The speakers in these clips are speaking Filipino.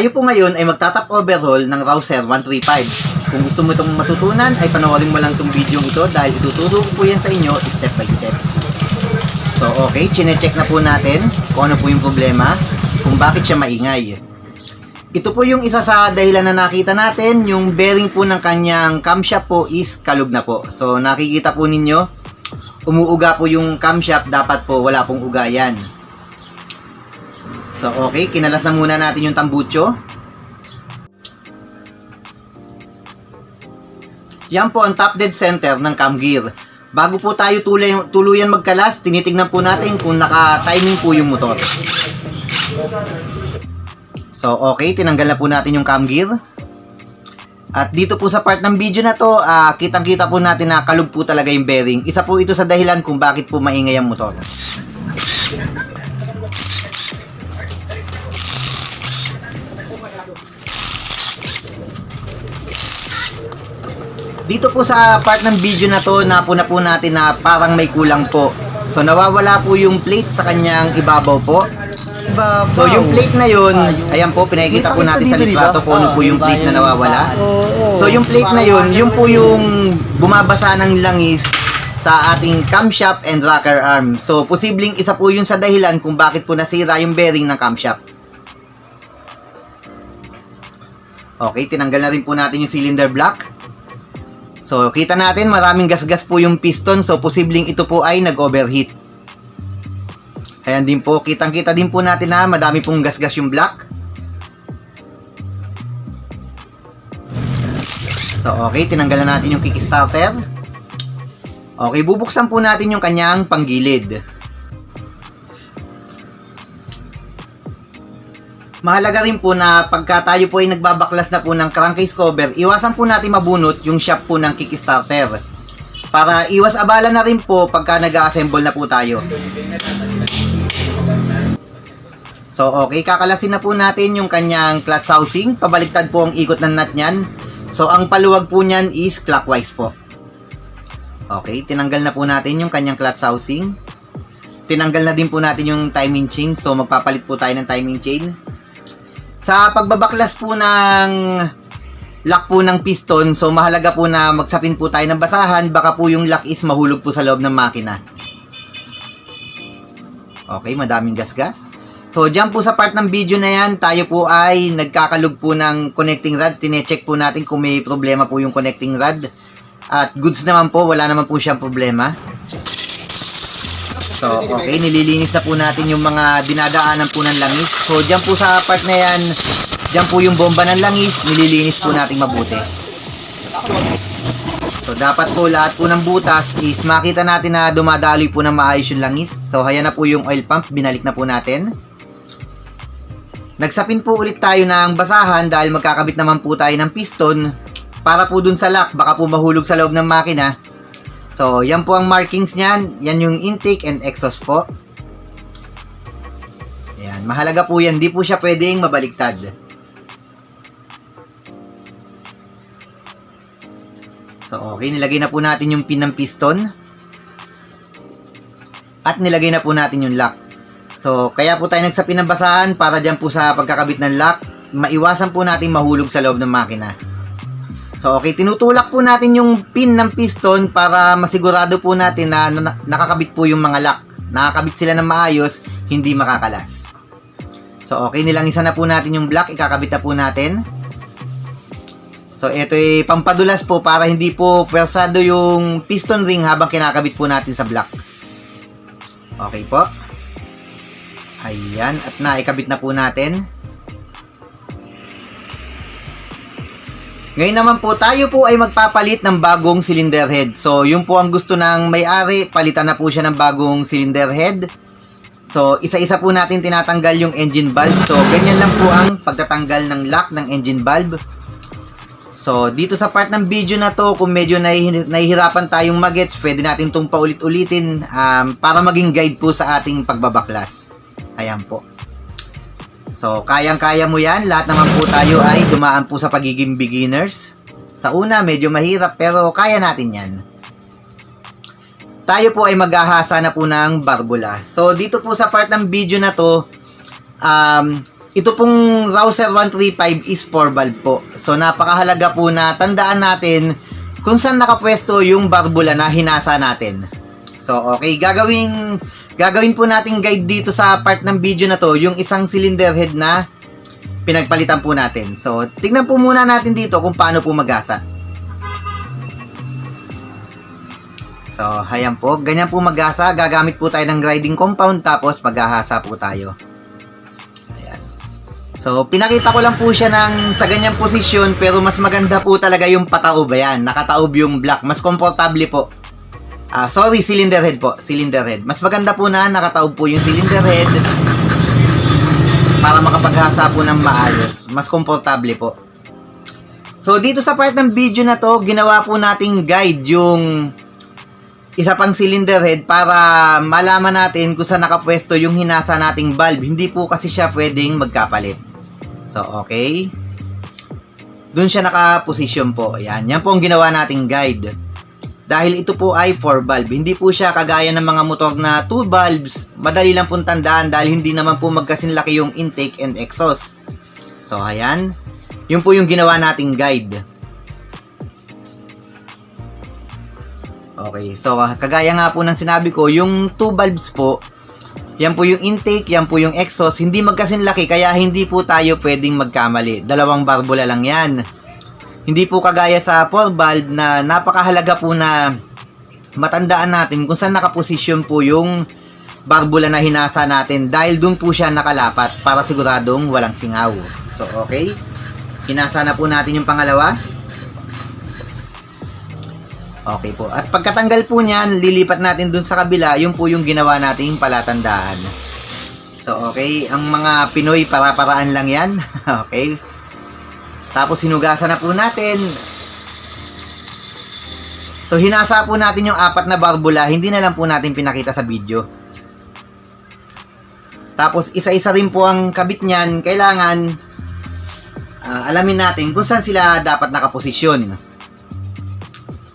Tayo po ngayon ay magtatap overhaul ng Rouser 135. Kung gusto mo itong matutunan, ay panoorin mo lang itong video ito dahil ituturo ko po yan sa inyo step by step. So okay, chinecheck na po natin kung ano po yung problema, kung bakit siya maingay. Ito po yung isa sa dahilan na nakita natin, yung bearing po ng kanyang camshaft po is kalug na po. So nakikita po ninyo, umuuga po yung camshaft, dapat po wala pong uga yan. So okay, kinalas na muna natin yung tambucho. Yan po ang top dead center ng cam gear. Bago po tayo tulay, tuluyan magkalas, tinitingnan po natin kung naka-timing po yung motor. So, okay, tinanggal na po natin yung cam gear. At dito po sa part ng video na to, ah, kitang-kita po natin na kalug po talaga yung bearing. Isa po ito sa dahilan kung bakit po maingay ang motor. Dito po sa part ng video na to, napo na po natin na parang may kulang po. So, nawawala po yung plate sa kanyang ibabaw po. So, yung plate na yun, ayan po, pinakikita po natin sa litrato po ano po yung plate na nawawala. So, yung plate na yun, yun po yung bumabasa ng langis sa ating camshaft and rocker arm. So, posibleng isa po yun sa dahilan kung bakit po nasira yung bearing ng camshaft. Okay, tinanggal na rin po natin yung cylinder block. So, kita natin maraming gasgas po yung piston. So, posibleng ito po ay nag-overheat. Ayan din po, kitang-kita din po natin na madami pong gasgas yung block. So, okay, tinanggalan natin yung kickstarter. Okay, bubuksan po natin yung kanyang panggilid. Mahalaga rin po na pagka tayo po ay nagbabaklas na po ng crankcase cover, iwasan po natin mabunot yung shaft po ng kickstarter. Para iwas abala na rin po pagka nag-assemble na po tayo. So okay, kakalasin na po natin yung kanyang clutch housing. Pabaliktad po ang ikot ng nut niyan. So ang paluwag po niyan is clockwise po. Okay, tinanggal na po natin yung kanyang clutch housing. Tinanggal na din po natin yung timing chain. So magpapalit po tayo ng timing chain. Sa pagbabaklas po ng lock po ng piston, so mahalaga po na magsapin po tayo ng basahan, baka po yung lock is mahulog po sa loob ng makina. Okay, madaming gasgas. So, dyan po sa part ng video na yan, tayo po ay nagkakalog po ng connecting rod. Tinecheck po natin kung may problema po yung connecting rod. At goods naman po, wala naman po siyang problema. So, okay, nililinis na po natin yung mga dinadaanan po ng langis. So, dyan po sa part na yan, dyan po yung bomba ng langis, nililinis po natin mabuti. So, dapat po lahat po ng butas is makita natin na dumadaloy po ng maayos yung langis. So, ayan na po yung oil pump, binalik na po natin. Nagsapin po ulit tayo ng basahan dahil magkakabit naman po tayo ng piston para po dun sa lock, baka po mahulog sa loob ng makina. So, yan po ang markings niyan. Yan yung intake and exhaust po. Yan, mahalaga po yan. Di po siya pwedeng mabaliktad. So, okay. Nilagay na po natin yung pin ng piston. At nilagay na po natin yung lock. So, kaya po tayo nagsapin ng basahan para dyan po sa pagkakabit ng lock, maiwasan po natin mahulog sa loob ng makina. So, okay, tinutulak po natin yung pin ng piston para masigurado po natin na, na nakakabit po yung mga lock. Nakakabit sila ng maayos, hindi makakalas. So, okay, nilangisa na po natin yung block, ikakabit na po natin. So, ito ay pampadulas po para hindi po pwersado yung piston ring habang kinakabit po natin sa block. Okay po. Ayan, at naikabit na po natin. Ngayon naman po, tayo po ay magpapalit ng bagong cylinder head. So, yun po ang gusto ng may-ari, palitan na po siya ng bagong cylinder head. So, isa-isa po natin tinatanggal yung engine valve. So, ganyan lang po ang pagtatanggal ng lock ng engine valve. So, dito sa part ng video na to, kung medyo nahi- nahihirapan tayong magets, pwede natin itong paulit-ulitin um, para maging guide po sa ating pagbabaklas. Ayan po. So, kayang-kaya mo yan. Lahat naman po tayo ay dumaan po sa pagiging beginners. Sa una, medyo mahirap pero kaya natin yan. Tayo po ay maghahasa na po ng barbula. So, dito po sa part ng video na to, um, ito pong Rouser 135 is 4 valve po. So napakahalaga po na tandaan natin kung saan nakapwesto yung barbula na hinasa natin. So okay, gagawin gagawin po nating guide dito sa part ng video na to, yung isang cylinder head na pinagpalitan po natin. So tignan po muna natin dito kung paano po magasa. So, hayan po. Ganyan po magasa. Gagamit po tayo ng grinding compound tapos maghahasa po tayo. Ayan. So, pinakita ko lang po siya ng sa ganyang posisyon pero mas maganda po talaga yung pataob. Ayan, nakataob yung black. Mas komportable po. Ah, sorry, cylinder head po. Cylinder head. Mas maganda po na nakataob po yung cylinder head para makapaghasa po ng maayos. Mas komportable po. So, dito sa part ng video na to, ginawa po nating guide yung isa pang cylinder head para malaman natin kung saan nakapwesto yung hinasa nating valve. Hindi po kasi siya pwedeng magkapalit. So, okay. Doon siya nakaposisyon po. Ayan. Yan po ang ginawa nating guide. Dahil ito po ay 4 valve. Hindi po siya kagaya ng mga motor na 2 valves. Madali lang pong tandaan dahil hindi naman po magkasinlaki yung intake and exhaust. So, ayan. Yun po yung ginawa nating guide. Okay, so ah, kagaya nga po ng sinabi ko, yung two valves po, yan po yung intake, yan po yung exhaust, hindi magkasinlaki kaya hindi po tayo pwedeng magkamali. Dalawang barbula lang yan. Hindi po kagaya sa four valve na napakahalaga po na matandaan natin kung saan nakaposisyon po yung barbula na hinasa natin dahil doon po siya nakalapat para siguradong walang singaw. So, okay. Hinasa na po natin yung pangalawa. Okay po. At pagkatanggal po niyan, lilipat natin dun sa kabila, yung po yung ginawa nating palatandaan. So, okay. Ang mga Pinoy, para-paraan lang yan. okay. Tapos, sinugasan na po natin. So, hinasa po natin yung apat na barbula. Hindi na lang po natin pinakita sa video. Tapos, isa-isa rin po ang kabit niyan. Kailangan, ah, alamin natin kung saan sila dapat nakaposisyon.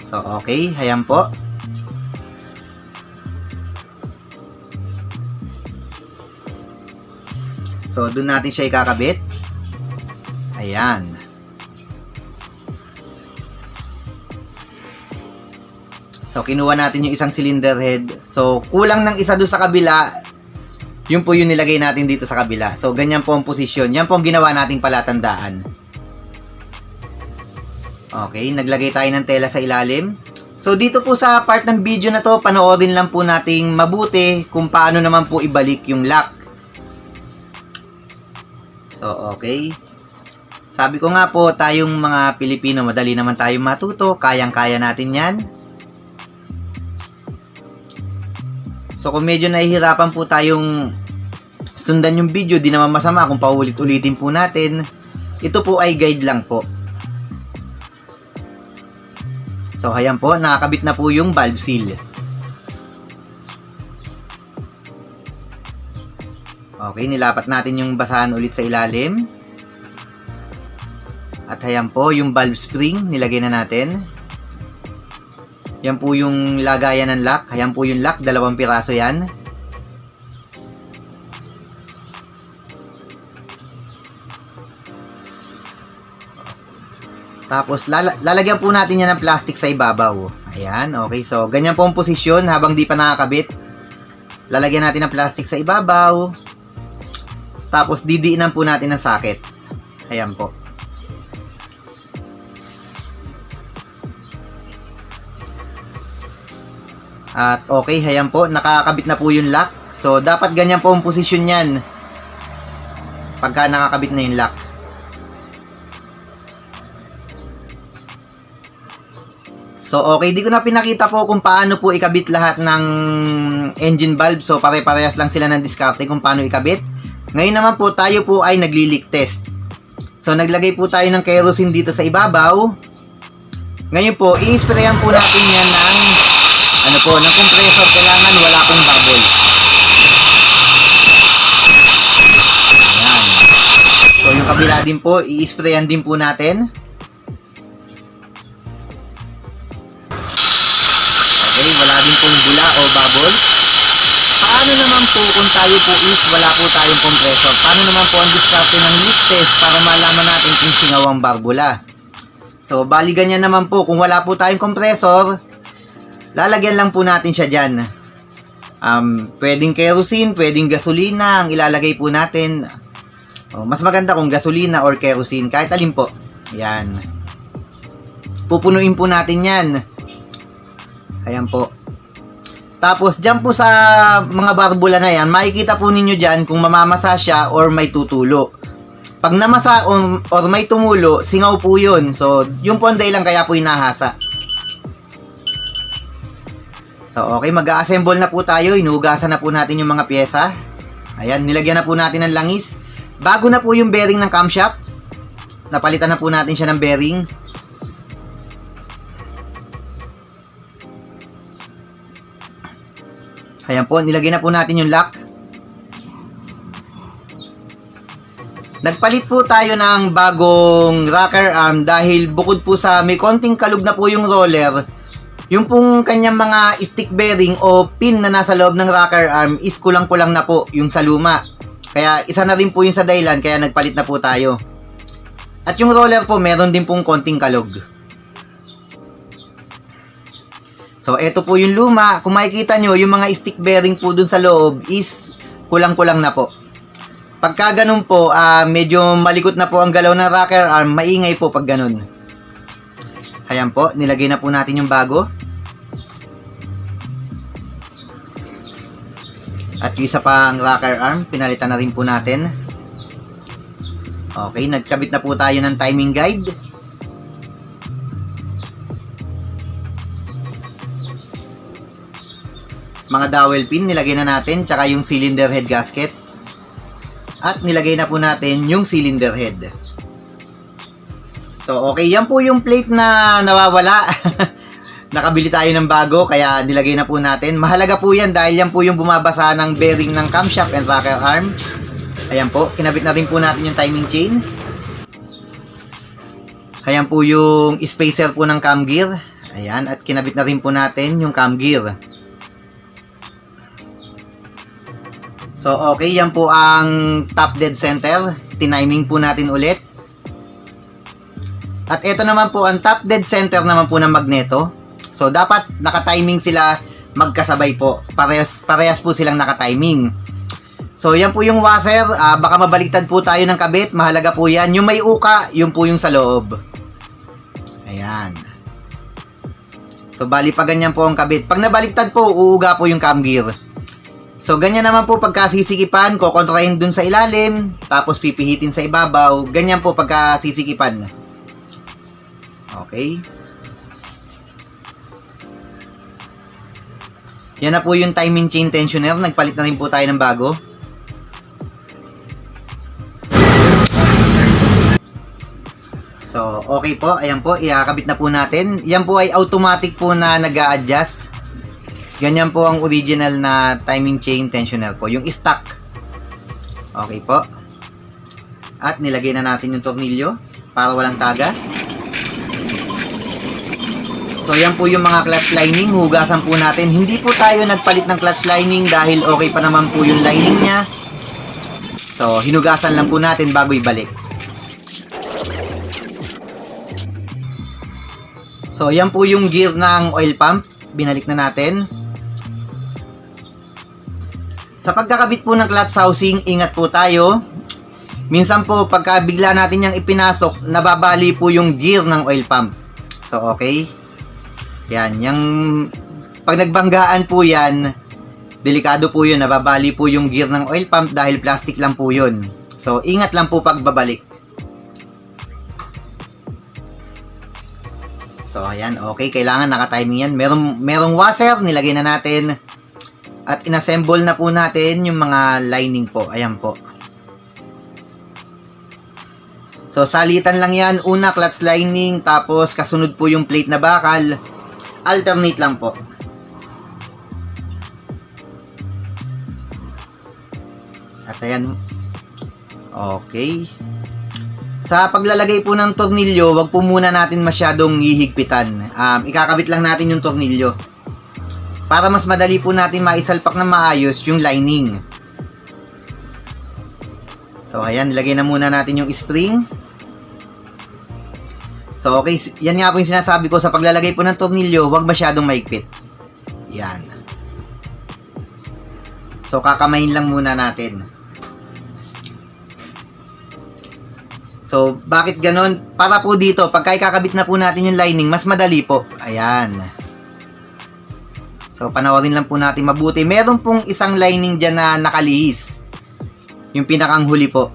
So, okay. Hayan po. So, doon natin siya ikakabit. Ayan. So, kinuha natin yung isang cylinder head. So, kulang ng isa doon sa kabila. Yun po yung nilagay natin dito sa kabila. So, ganyan po ang posisyon. Yan po ang ginawa nating palatandaan. Okay, naglagay tayo ng tela sa ilalim. So dito po sa part ng video na to, panoorin lang po nating mabuti kung paano naman po ibalik yung lock. So okay. Sabi ko nga po, tayong mga Pilipino, madali naman tayong matuto. Kayang-kaya natin yan. So kung medyo nahihirapan po tayong sundan yung video, di naman masama kung paulit-ulitin po natin. Ito po ay guide lang po. So, ayan po, nakakabit na po yung valve seal. Okay, nilapat natin yung basahan ulit sa ilalim. At ayan po, yung valve spring, nilagay na natin. Yan po yung lagayan ng lock. Ayan po yung lock, dalawang piraso yan. Tapos, lala- lalagyan po natin yan ng plastic sa ibabaw. Ayan, okay. So, ganyan po ang posisyon habang di pa nakakabit. Lalagyan natin ng plastic sa ibabaw. Tapos, didiinan po natin ng socket. Ayan po. At okay, ayan po. Nakakabit na po yung lock. So, dapat ganyan po ang posisyon yan. Pagka nakakabit na yung lock. So, okay. Di ko na pinakita po kung paano po ikabit lahat ng engine valve. So, pare-parehas lang sila ng diskarte kung paano ikabit. Ngayon naman po, tayo po ay nagli-leak test. So, naglagay po tayo ng kerosene dito sa ibabaw. Ngayon po, i-sprayan po natin yan ng ano po, ng compressor. Kailangan wala pong bubble. Ayan. So, yung kabila din po, i-sprayan din po natin. Okay, wala din pong bula o bubble. Paano naman po kung tayo po is wala po tayong compressor? Paano naman po ang diskarte test para malaman natin kung singaw ang barbula. So, bali ganyan naman po. Kung wala po tayong compressor, lalagyan lang po natin siya dyan. Um, pwedeng kerosene, pwedeng gasolina ang ilalagay po natin. Oh, mas maganda kung gasolina or kerosene, kahit alin po. Yan. Pupunuin po natin yan. Ayan po. Tapos, dyan po sa mga barbula na yan, makikita po ninyo dyan kung mamamasa siya or may tutulo. Pag namasa or, or may tumulo, singaw po yun. So, yung po ang dahilan kaya po inahasa. So, okay, mag-assemble na po tayo. Inuhugasan na po natin yung mga pyesa. Ayan, nilagyan na po natin ng langis. Bago na po yung bearing ng camshaft. Napalitan na po natin siya ng bearing. Ayan po, nilagay na po natin yung lock. Nagpalit po tayo ng bagong rocker arm dahil bukod po sa may konting kalug na po yung roller, yung pong kanyang mga stick bearing o pin na nasa loob ng rocker arm is kulang-kulang na po yung sa luma. Kaya isa na rin po yung sa dahilan kaya nagpalit na po tayo. At yung roller po meron din pong konting kalog. So, eto po yung luma. Kung makikita nyo, yung mga stick bearing po dun sa loob is kulang-kulang na po. Pagka ganun po, ah, medyo malikot na po ang galaw ng rocker arm, maingay po pag ganun. Ayan po, nilagay na po natin yung bago. At yung isa pang rocker arm, pinalitan na rin po natin. Okay, nagkabit na po tayo ng timing guide. Mga dowel pin, nilagay na natin, tsaka yung cylinder head gasket. At nilagay na po natin yung cylinder head. So, okay, yan po yung plate na nawawala. Nakabili tayo ng bago, kaya nilagay na po natin. Mahalaga po yan dahil yan po yung bumabasa ng bearing ng camshaft and rocker arm. Ayan po, kinabit na rin po natin yung timing chain. Ayan po yung spacer po ng cam gear. Ayan, at kinabit na rin po natin yung cam gear. So, okay, yan po ang top dead center. Tiniming po natin ulit. At ito naman po ang top dead center naman po ng magneto. So, dapat nakatiming sila magkasabay po. Parehas, parehas po silang nakatiming. So, yan po yung washer. Ah, baka mabaliktad po tayo ng kabit. Mahalaga po yan. Yung may uka, yun po yung sa loob. Ayan. So, bali pa ganyan po ang kabit. Pag nabaliktad po, uuga po yung cam gear. So, ganyan naman po pagka sisikipan, kokontrahin dun sa ilalim, tapos pipihitin sa ibabaw. Ganyan po pagka sisikipan. Okay. Yan na po yung timing chain tensioner. Nagpalit na rin po tayo ng bago. So, okay po. Ayan po. Iakabit na po natin. Yan po ay automatic po na nag adjust Ganyan po ang original na timing chain tensioner po. Yung stock. Okay po. At nilagay na natin yung tornilyo para walang tagas. So, yan po yung mga clutch lining. Hugasan po natin. Hindi po tayo nagpalit ng clutch lining dahil okay pa naman po yung lining niya. So, hinugasan lang po natin bago ibalik. So, yan po yung gear ng oil pump. Binalik na natin. Sa pagkakabit po ng clutch housing, ingat po tayo. Minsan po, pagka bigla natin yung ipinasok, nababali po yung gear ng oil pump. So, okay. Yan, yung pag nagbanggaan po yan, delikado po yun, nababali po yung gear ng oil pump dahil plastic lang po yun. So, ingat lang po pag babalik. So, ayan, okay, kailangan naka-timing yan. Merong, merong washer, nilagay na natin. At inassemble na po natin yung mga lining po. Ayan po. So, salitan lang yan. Una, clutch lining. Tapos, kasunod po yung plate na bakal. Alternate lang po. At ayan. Okay. Sa paglalagay po ng tornilyo, wag po muna natin masyadong hihigpitan. Um, ikakabit lang natin yung tornilyo. Para mas madali po natin maisalpak na maayos yung lining. So, ayan, nilagay na muna natin yung spring. So, okay, yan nga po yung sinasabi ko sa paglalagay po ng tornilyo, huwag masyadong maigpit. Yan. So, kakamayin lang muna natin. So, bakit ganon? Para po dito, pagka ikakabit na po natin yung lining, mas madali po. Ayan. So, panoorin lang po natin mabuti. Meron pong isang lining dyan na nakalihis. Yung pinakang huli po.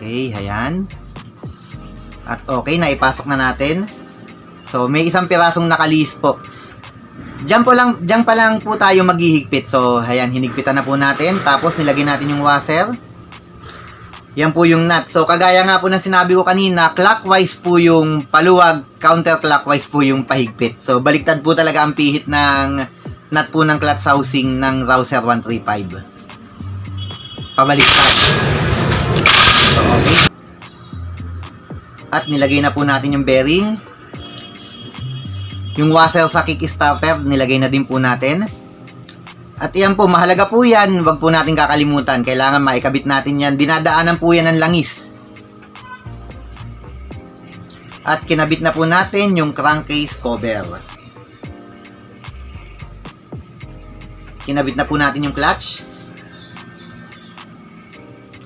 Okay, ayan. At okay, naipasok na natin. So, may isang pirasong nakalihis po. Diyan po lang, diyan pa lang po tayo maghihigpit. So, ayan, hinigpitan na po natin. Tapos, nilagay natin yung washer. Yan po yung nut. So, kagaya nga po ng sinabi ko kanina, clockwise po yung paluwag, counterclockwise po yung pahigpit. So, baliktad po talaga ang pihit ng nut po ng clutch housing ng Rouser 135. Pabaliktad. At nilagay na po natin yung bearing. Yung washer sa kickstarter, nilagay na din po natin. At yan po, mahalaga po yan. Huwag po natin kakalimutan. Kailangan maikabit natin yan. Dinadaanan po yan ng langis. At kinabit na po natin yung crankcase cover. Kinabit na po natin yung clutch.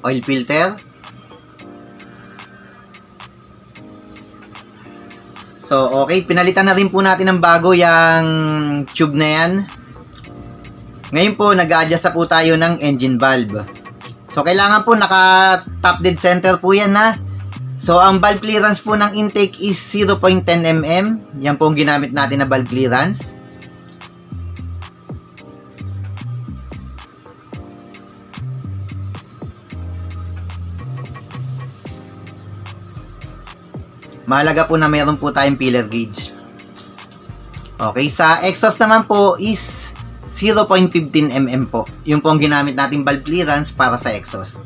Oil filter. So, okay. Pinalitan na rin po natin ng bago yung tube na yan. Ngayon po, nag-adjust na po tayo ng engine valve. So, kailangan po naka-top dead center po yan na. So, ang valve clearance po ng intake is 0.10 mm. Yan po ang ginamit natin na valve clearance. Mahalaga po na meron po tayong pillar gauge. Okay, sa exhaust naman po is 0.15 mm po. Yung po ang ginamit nating valve clearance para sa exhaust.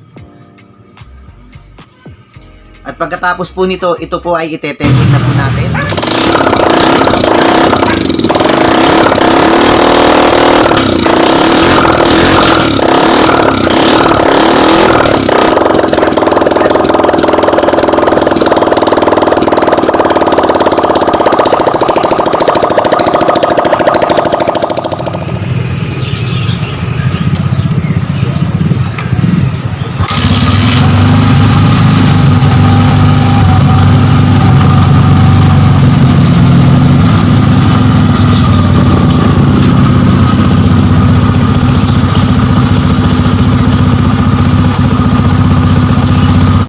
At pagkatapos po nito, ito po ay itetesting na po natin.